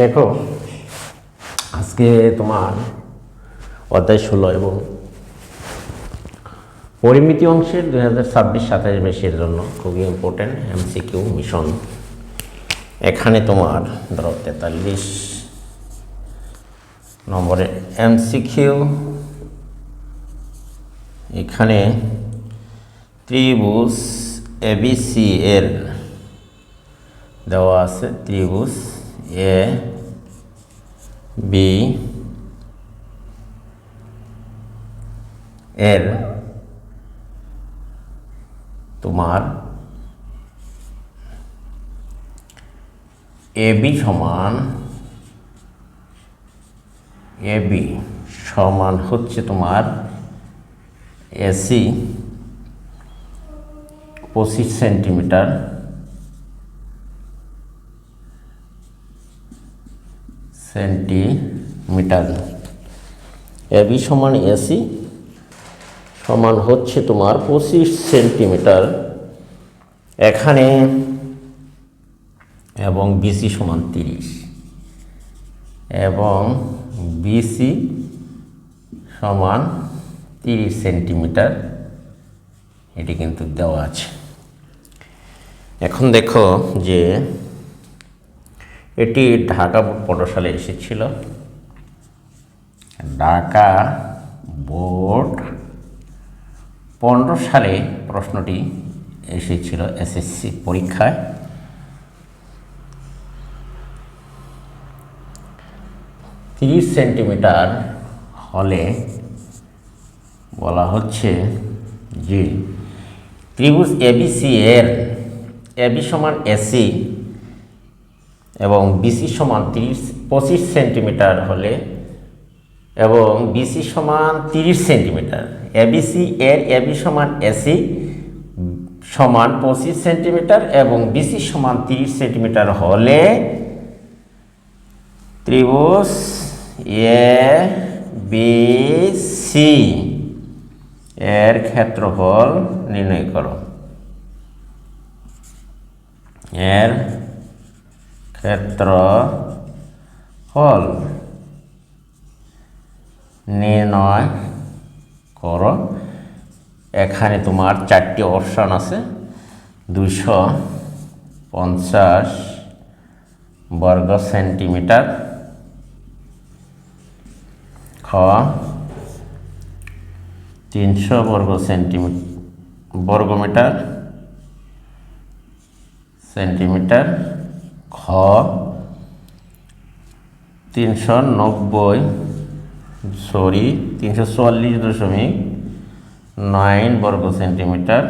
দেখো, আজকে তোমার অধ্যায় ষোলো এবং পরিমিতি অংশের দুই হাজার ছাব্বিশ সাতাশ বেশের জন্য খুবই ইম্পর্টেন্ট এমসিকিউ মিশন এখানে তোমার ধরো তেতাল্লিশ নম্বরে এমসিকিউ এখানে ত্রিভুজ এবিসি এর দেওয়া আছে, ত্রিভুজ এ বি এর তোমার এ বি সমান এ বি সমান হচ্ছে তোমার এসি পঁচিশ সেন্টিমিটার সেন্টিমিটার। এবি সমান এসি সমান হচ্ছে তোমার পঁচিশ সেন্টিমিটার। এখানে এবং বিসি সমান তিরিশ। এবং বিসি সমান তিরিশ সেন্টিমিটার। এটি কিন্তু দেওয়া আছে। এখন দেখো যে এটি ঢাকা বোর্ড সালে এসেছিল। ঢাকা বোর্ড পনেরো সালে প্রশ্নটি এসেছিল এসএসসি পরীক্ষায়। তিরিশ সেন্টিমিটার হলে বলা হচ্ছে যে ত্রিভুজ এবিসি এর এবি সমান এসি এবং বিসি সমান তিরিশ, পঁচিশ সেন্টিমিটার হলে এবং বিসি সমান তিরিশ সেন্টিমিটার। এবিসি এর এবি সমান এসি সমান পঁচিশ সেন্টিমিটার এবং বিসি সমান তিরিশ সেন্টিমিটার হলে ত্রিভুজ এ বি সি এর ক্ষেত্রফল নির্ণয় করো। এর ক্ষেত্রফল নির্ণয় করো। এখানে তোমার চারটি অপশান আছে। দুশো পঞ্চাশ বর্গ সেন্টিমিটার। খ, তিনশো বর্গ সেন্টিমিটার বর্গমিটার, সেন্টিমিটার। খ, তিনশো নব্বই সরি তিনশো চুয়াল্লিশ দশমিক নাইন বর্গ সেন্টিমিটার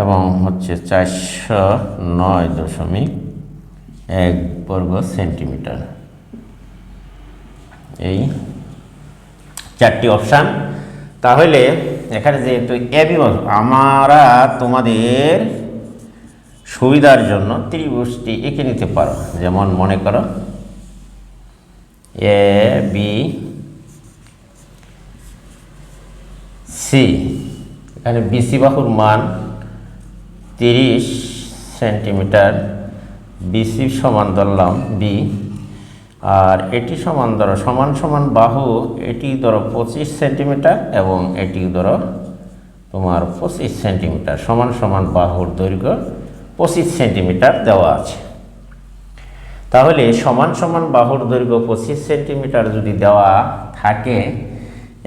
এবং হচ্ছে চারশো নয় দশমিক এক বর্গ সেন্টিমিটার। এই চারটি অপশান। তাহলে এখানে যেহেতু এবি আমরা তোমাদের সুবিধার জন্য ত্রিভুজটি এঁকে নিতে পারো। যেমন মনে করো, এ, বি, সি। এখানে বিসি বাহুর মান তিরিশ সেন্টিমিটার। বিসি সমান ধরলাম বি। আর এটি সমান ধরো, সমান সমান বাহু, এটি ধরো পঁচিশ সেন্টিমিটার এবং এটি ধরো তোমার পঁচিশ সেন্টিমিটার। সমান সমান বাহুর দৈর্ঘ্য পঁচিশ সেন্টিমিটার দেওয়া আছে। তাহলে সমান সমান বাহুর দৈর্ঘ্য পঁচিশ সেন্টিমিটার যদি দেওয়া থাকে,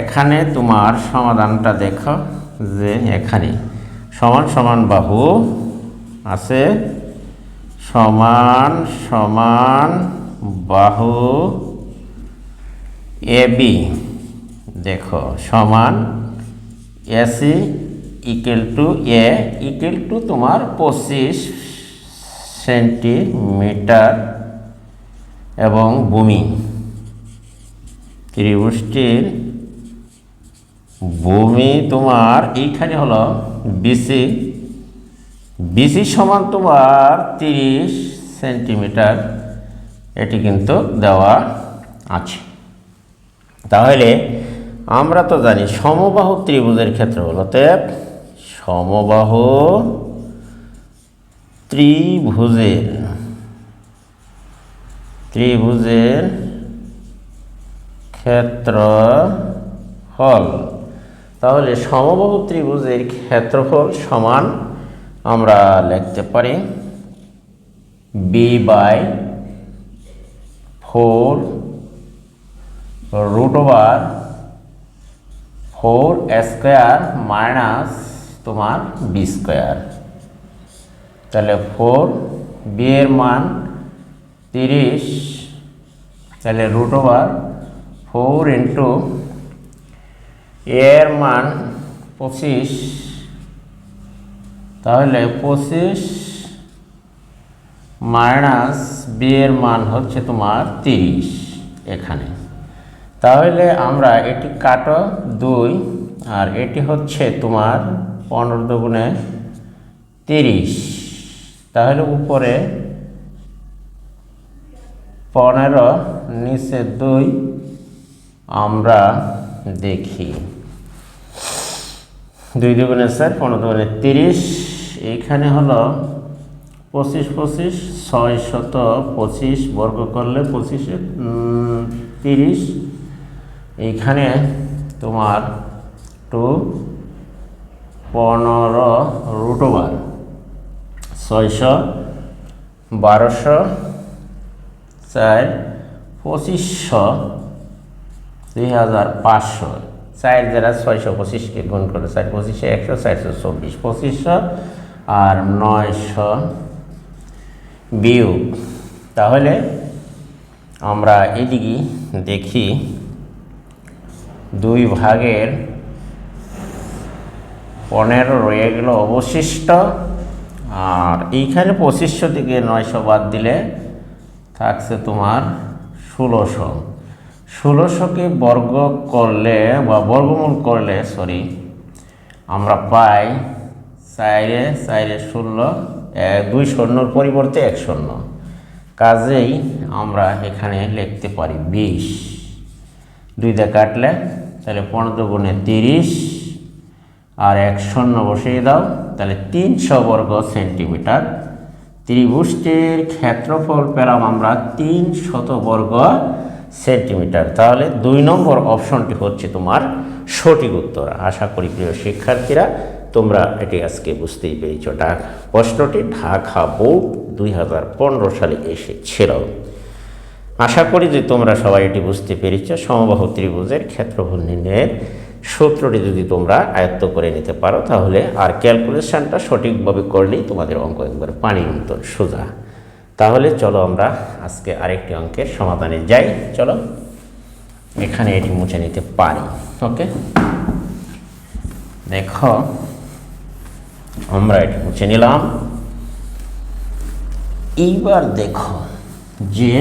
এখানে তোমার সমাধানটা দেখো যে এখানে সমান সমান বাহু আছে, সমান সমান বাহু এবি দেখো, সমান AC equal to A equal to তোমার পঁচিশ সেন্টিমিটার এবং ভূমি। ত্রিভুজটির ভূমি তোমার এইখানে হলো বিসি বিসি সমান তোমার তিরিশ সেন্টিমিটার এটি কিন্তু দেওয়া আছে। তাহলে আমরা তো জানি সমবাহু ত্রিভুজের ক্ষেত্রে বলতে সমবাহু ত্রিভুজের ত্রিভুজের ক্ষেত্রফল। তাহলে সমবাহু ত্রিভুজের ক্ষেত্রফল সমান আমরা লিখতে পারি B by four root over four square minus তোমার বি স্কোয়ার তাহলে ফোর বি এর মান তিরিশ, তাহলে রুট ওভার ফোর ইন্টু এর মান পঁচিশ। তাহলে পঁচিশ মাইনাস বি এর মান হচ্ছে তোমার তিরিশ এখানে। তাহলে আমরা এটি কাটো দুই, আর এটি হচ্ছে তোমার পনেরো দুগুণে তিরিশ। তাহলে উপরে পনেরো, নিচে দুই আমরা দেখি। দুই দুগুণে স্যার পনেরো দুগুণে তিরিশ। এইখানে হলো পঁচিশ পঁচিশ, ছয় শত পঁচিশ বর্গ করলে পঁচিশে তিরিশ। এইখানে তোমার টু পনেরো রুট ওভার ছয়শো, বারোশো, চার, পঁচিশশো, দুই হাজার পাঁচশো। চার যারা ছয়শো পঁচিশকে গুণ করে চার, পঁচিশে একশো, চারশো চব্বিশ। পঁচিশশো আর নয়শো বিয়োগ। তাহলে আমরা এদিকে দেখি দুই ভাগের পনেরো রয়ে গেল অবশিষ্ট। আর এইখানে পঁচিশশো থেকে নয়শো বাদ দিলে থাকছে তোমার ষোলোশো। ষোলোশোকে বর্গ করলে বা বর্গমূল করলে সরি আমরা পাই চাইরে চাইরে ষোলো দুই শূন্যর পরিবর্তে এক শূন্য। কাজেই আমরা এখানে লিখতে পারি বিশ। দুইটা কাটলে তাহলে পনেরো গুণে তিরিশ। আর এক শূন্য বসিয়ে দাও, তাহলে তিনশো বর্গ সেন্টিমিটার। ত্রিভুজটির ক্ষেত্রফল পেলাম আমরা তিন শত বর্গ সেন্টিমিটার। তাহলে দুই নম্বর অপশনটি হচ্ছে তোমার সঠিক উত্তর। আশা করি প্রিয় শিক্ষার্থীরা, তোমরা এটি আজকে বুঝতেই পেরেছ। ঢাক প্রশ্নটি, ঢাকা বোর্ড দুই হাজার পনেরো সালে এসেছিল। আশা করি যে তোমরা সবাই এটি বুঝতে পেরেছ। সমবাহু ত্রিভুজের ক্ষেত্রফল নির্ণয়ের সূত্রটি যদি তোমরা আয়ত্ত করে নিতে পারো, তাহলে আর ক্যালকুলেশনটা সঠিকভাবে করলেই তোমাদের অঙ্ক একবার পানির মতন সোজা। তাহলে চলো আমরা আজকে আরেকটি অঙ্কের সমাধানে যাই। চলো, এখানে এটি মুছে নিতে পারি, ওকে? দেখো, আমরা এটি মুছে নিলাম। এইবার দেখো যে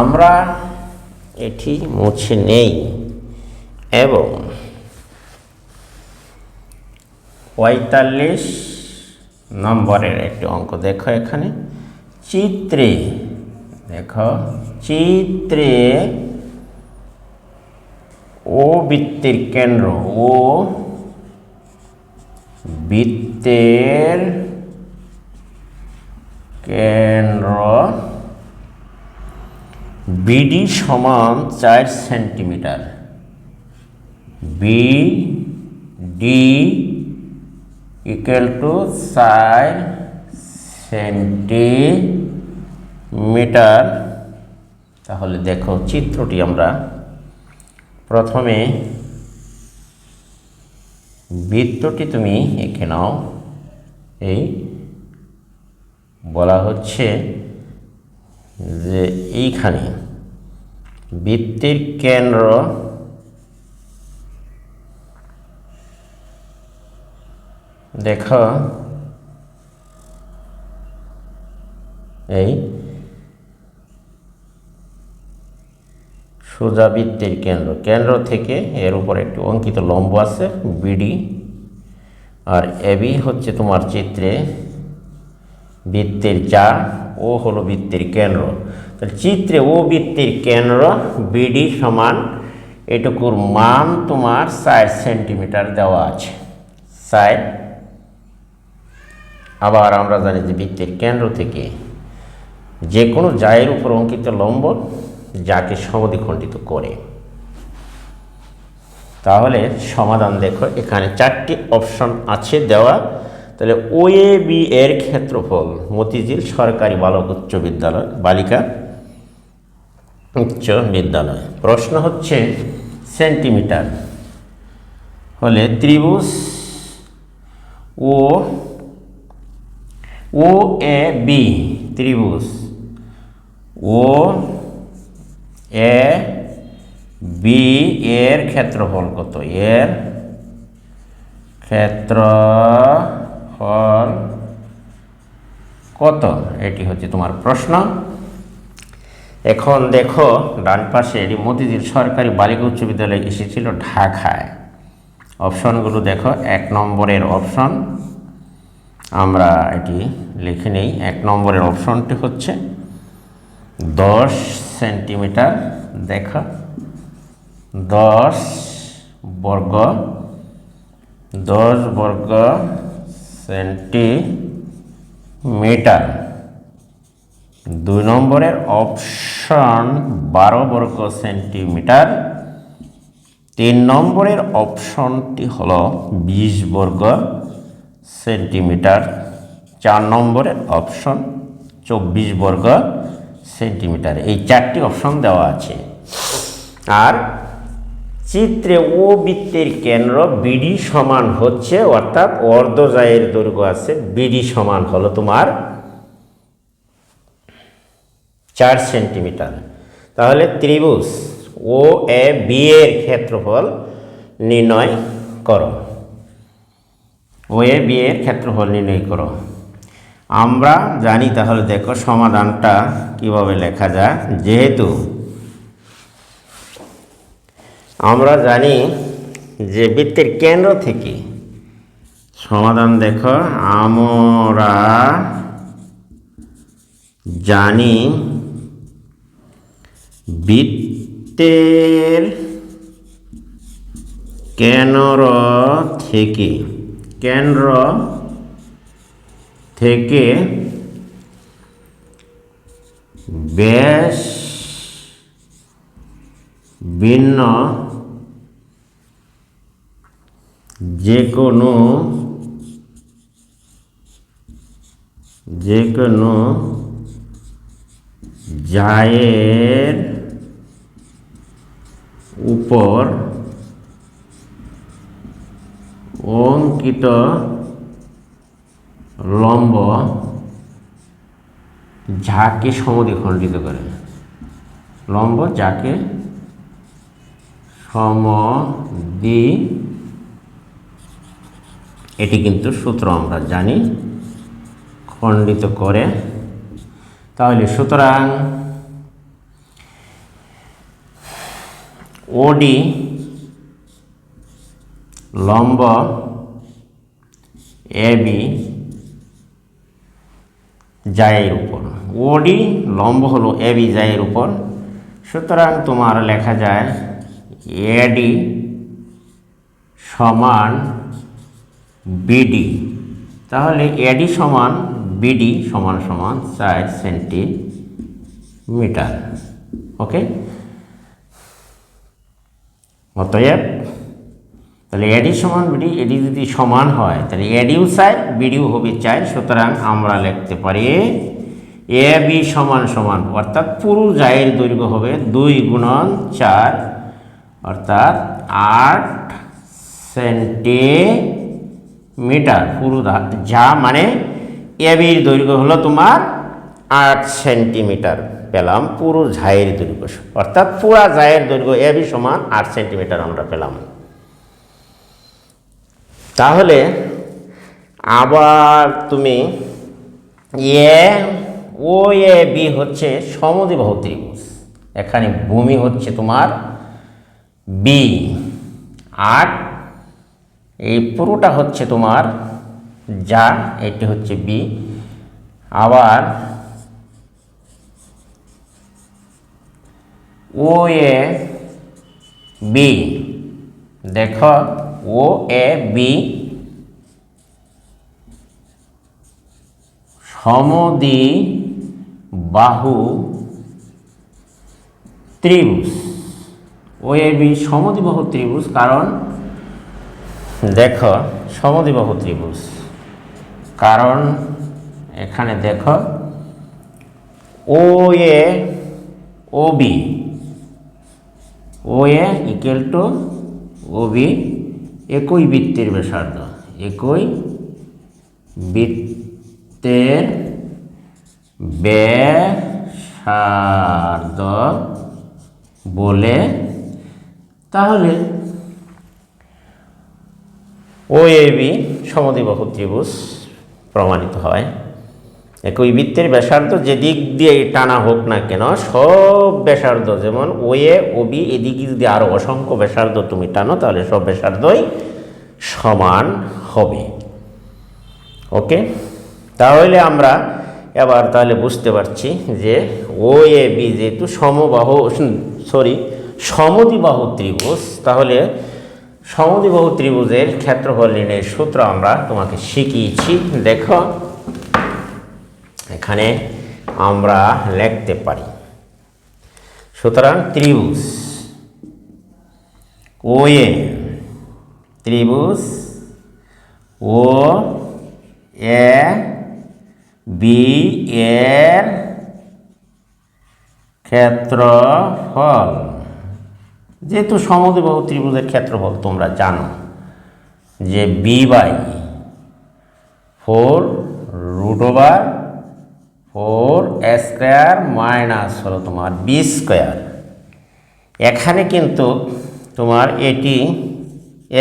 আমরা এটি মুছে নেই। এবং পঁয়তাল্লিশ নম্বরের একটি অঙ্ক দেখো এখানে। চিত্রে, দেখো, চিত্রে ও বৃত্তের কেন্দ্র, ও বৃত্তের কেন্দ্র বিডি সমান চার centimetre. B D equal to চার সেন্টিমিটার। তাহলে দেখো চিত্রটি আমরা প্রথমে বৃত্তটি তুমি এঁকে নাও। এই বলা হচ্ছে যে এইখানে বৃত্তির কেন্দ্র দেখো, এই সোজা বৃত্তের কেন্দ্র। কেন্দ্র থেকে এর উপর একটি অঙ্কিত লম্ব আছে, বিডি। আর এবি হচ্ছে তোমার চিত্রে বৃত্তের যা ও হলো বৃত্তের কেন্দ্র। তাহলে চিত্রে ও বৃত্তের কেন্দ্র, বিডি সমান এটুকুর মান তোমার ষাট সেন্টিমিটার দেওয়া আছে। ষাট। আবার আমরা জানি যে বৃত্তের কেন্দ্র থেকে যে কোনো জায়ের উপর অঙ্কিত লম্ব যাকে সমদ্বিখণ্ডিত করে। তাহলে সমাধান দেখো, এখানে চারটি অপশন আছে দেওয়া। তাহলে ও এ বি এর ক্ষেত্রফল মতিঝিল সরকারি বালক উচ্চ বিদ্যালয়, বালিকা উচ্চ বিদ্যালয়। প্রশ্ন হচ্ছে সেন্টিমিটার হলে ত্রিভুজ ও ও এ বি ত্রিভুজ ও এ বি এর ক্ষেত্রফল কত? এর ক্ষেত্রফল কত? এটি হচ্ছে তোমার প্রশ্ন। এখন দেখো, ডান পাশে এটি মতিঝিল সরকারি বালিকা উচ্চ বিদ্যালয় এসেছিল ঢাকায়। অপশনগুলো দেখো, এক নম্বরের অপশন। আমরা এটি লিখে নেই, এক নম্বরের অপশনটি হচ্ছে দশ সেন্টিমিটার। দেখা, দশ বর্গ দশ বর্গ সেন্টিমিটার। দুই নম্বরের অপশন বারো বর্গ সেন্টিমিটার। তিন নম্বরের অপশনটি হলো বিশ বর্গ সেন্টিমিটার। চার নম্বরের অপশন চব্বিশ বর্গ সেন্টিমিটার। এই চারটি অপশন দেওয়া আছে। আর চিত্রে ও বৃত্তের কেন্দ্র বিডি সমান হচ্ছে, অর্থাৎ অর্ধজায়ের দৈর্ঘ্য আছে, বিডি সমান হলো তোমার চার সেন্টিমিটার। তাহলে ত্রিভুজ, ও, এ, বি এর ক্ষেত্রফল নির্ণয় করো। ও, এ, বি এর ক্ষেত্রফল নির্ণয় করো। আমরা জানি তাহলে দেখো সমাধানটা কীভাবে লেখা যায়। যেহেতু আমরা জানি যে বৃত্তের কেন্দ্র থেকে সমাধান দেখো, আমরা জানি বৃত্তের কেন্দ্র থেকে কেন্দ্র থেকে ব্যাস ভিন্ন যে কোনো যে কোনো জায়ের উপর অঙ্কিত লম্ব যাকে সমদ্বিখণ্ডিত করে। লম্ব যাকে সমদ্বি এটি কিন্তু সূত্র আমরা জানি, খণ্ডিত করে। তাহলে সুতরাং ওডি লম্ব এবি জায়ের উপর। ওডি লম্ব হলো এবি জায়ের উপর। সুতরাং তোমার লেখা যায় এডি সমান বিডি তাহলে এডি সমান বিডি সমান সমান চার সেন্টিমিটার। ওকে? অতএব, তাহলে এডি সমান বিডি এডি যদি সমান হয়, তাহলে এডিও চাই বিডিও হবে চাই সুতরাং আমরা লিখতে পারি এ বি সমান সমান, অর্থাৎ পুরো জায়ের দৈর্ঘ্য হবে দুই গুণন চার, অর্থাৎ আট সেন্টিমিটার পুরো যা মানে এবির দৈর্ঘ্য হলো তোমার আট সেন্টিমিটার। পেলাম পুরো ঝায়ের দৈর্ঘ্য। অর্থাৎ পুরা ঝায়ের দৈর্ঘ্য এবি সমান আট সেন্টিমিটার আমরা পেলাম। তাহলে আবার তুমি এ, ও, এ, বি হচ্ছে সমদ্বিবাহু ত্রিভুজ। এখানে ভূমি হচ্ছে তোমার বি। আর এই পুরোটা হচ্ছে তোমার যা, এটি হচ্ছে বি। আবার ও এ বি, দেখো, ও এ বি সমদি বাহু ত্রিভুজ। ও এ বি সমদ্বিবাহু ত্রিভুজ, কারণ দেখো সমদ্বিবাহু ত্রিভুজ। কারণ এখানে দেখো, O A, O B. O A equal to O B একই বৃত্তের ব্যাসার্ধ, একই বৃত্তের ব্যাসার্ধ বলে। তাহলে ও এ বি সমদ্বিবাহু ত্রিভুজ প্রমাণিত হয়। একই বৃত্তের ব্যাসার্ধ যে দিক দিয়ে টানা হোক না কেন, সব ব্যাসার্ধ যেমন ও এ ও বি এদিক যদি আরও অসংখ্য ব্যাসার্ধ তুমি টানো, তাহলে সব ব্যাসার্ধই সমান হবে। ওকে তাহলে আমরা এবার তাহলে বুঝতে পারছি যে ও এ বি যেহেতু সমবাহু সরি সমদ্বিবাহু ত্রিভুজ, তাহলে সমদ্বিবাহু ত্রিভুজের ক্ষেত্রফল নির্ণয়ের সূত্র আমরা তোমাকে শিখিয়েছি। দেখো, এখানে আমরা লিখতে পারি। সুতরাং ত্রিভুজ ও এ ত্রিভুজ ও এ বি এর ক্ষেত্রফল। যেহেতু সমদ্বিবাহু ত্রিভুজের ক্ষেত্রফল তোমরা জানো, যে B by four root over four square minus হলো তোমার বি স্কোয়ার এখানে কিন্তু তোমার এটি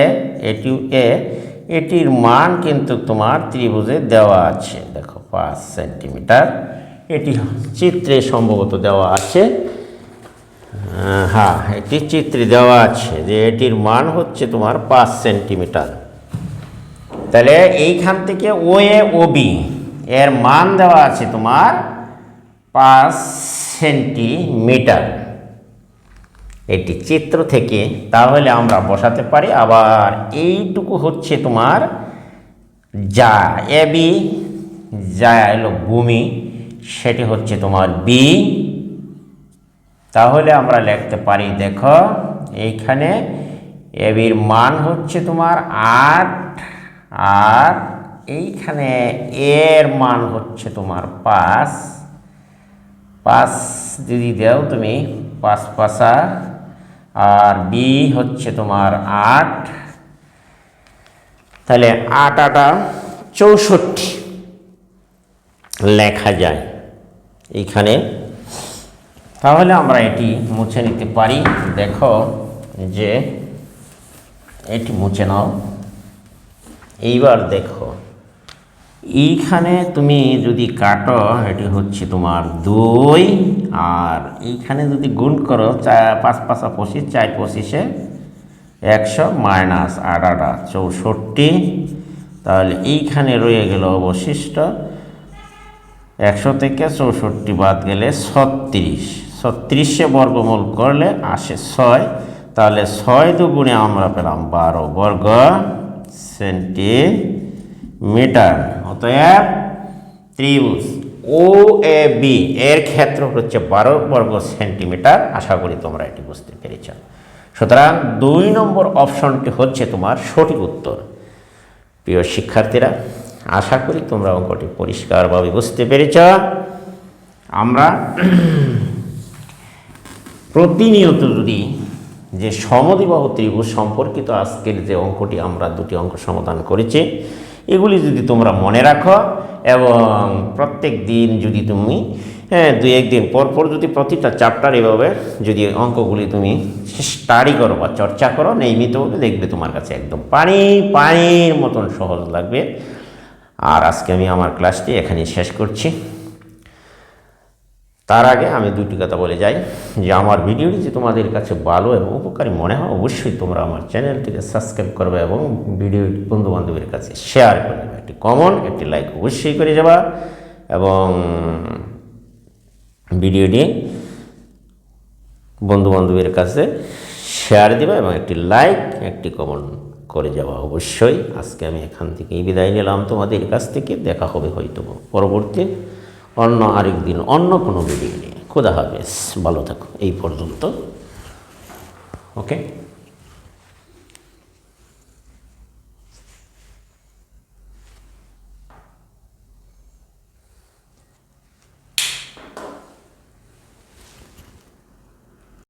এ এটি এ এটির মান কিন্তু তোমার ত্রিভুজে দেওয়া আছে। দেখো, পাঁচ সেন্টিমিটার এটি চিত্রে সম্ভবত দেওয়া আছে। হ্যাঁ এটি চিত্রে দেওয়া আছে যে এটির মান হচ্ছে তোমার পাঁচ সেন্টিমিটার। তাহলে এইখান থেকে ও এ ও বি এর মান দেওয়া আছে তোমার পাঁচ সেন্টিমিটার। এটি চিত্র থেকে, তাহলে আমরা বসাতে পারি, আবার এইটুকু হচ্ছে তোমার যা এ বি যা এলো ভূমি, সেটি হচ্ছে তোমার বি তাহলে আমরা লিখতে পারি, দেখো, এইখানে এবির মান হচ্ছে তোমার আট, আর এইখানে এর মান হচ্ছে তোমার পাঁচ। পাঁচ যদি দাও তুমি, পাঁচ পাঁচা, আর বি হচ্ছে তোমার আট। তাহলে আট আটা চৌষট্টি লেখা যায়। এইখানে তাহলে আমরা এটি মুছে নিতে পারি। দেখো যে এটি মুছে নাও। এইবার দেখো, এইখানে তুমি যদি কাটো, এটি হচ্ছে তোমার দুই। আর এইখানে যদি গুণ করো চা পাঁচ, পাঁচা পঁচিশ, চার, পঁচিশে একশো মাইনাস আট, আটা, চৌষট্টি। তাহলে এইখানে রয়ে গেল অবশিষ্ট একশো থেকে চৌষট্টি বাদ গেলে ছত্রিশ। ছত্রিশে বর্গমূল করলে আসে ছয়, তাহলে ছয় দুগুণে আমরা পেলাম বারো বর্গ সেন্টিমিটার। অতএব ত্রিভুজ ও এ বি এর ক্ষেত্র হচ্ছে বারো বর্গ সেন্টিমিটার। আশা করি তোমরা এটি বুঝতে পেরেছ। সুতরাং দুই নম্বর অপশনটি হচ্ছে তোমার সঠিক উত্তর। প্রিয় শিক্ষার্থীরা, আশা করি তোমরা অঙ্কটি পরিষ্কারভাবে বুঝতে পেরেছ। আমরা প্রতিনিয়ত যদি যে সমদ্বিবাহু ত্রিভুজ সম্পর্কিত আজকের যে অঙ্কটি আমরা দুটি অঙ্ক সমাধান করেছি, এগুলি যদি তোমরা মনে রাখো এবং প্রত্যেক দিন যদি তুমি হ্যাঁ দুই একদিন পর পর যদি প্রতিটা চ্যাপ্টার এভাবে যদি অঙ্কগুলি তুমি স্টাডি করো বা চর্চা করো নিয়মিতভাবে দেখবে তোমার কাছে একদম পানি, পানির মতন সহজ লাগবে। আর আজকে আমি আমার ক্লাসটি এখানেই শেষ করছি। তার আগে আমি দুটি কথা বলে যাই, যে আমার ভিডিওটি যে তোমাদের কাছে ভালো এবং উপকারী মনে হয়, অবশ্যই তোমরা আমার চ্যানেলটিকে সাবস্ক্রাইব করবে এবং ভিডিওটি বন্ধু বান্ধবের কাছে শেয়ার করে দেবে। একটি কমন একটি লাইক অবশ্যই করে যাবা এবং ভিডিওটি বন্ধু বান্ধবের কাছে শেয়ার দেবা এবং একটি লাইক একটি কমন করে যাওয়া অবশ্যই। আজকে আমি এখান থেকেই বিদায় নিলাম। তোমাদের কাছ থেকে দেখা হবে হয়তো পরবর্তী অন্য আরেক দিন অন্য কোনো ভিডিও নিয়ে। খোদা হাফেজ ভালো থাকো। এই পর্যন্ত। ওকে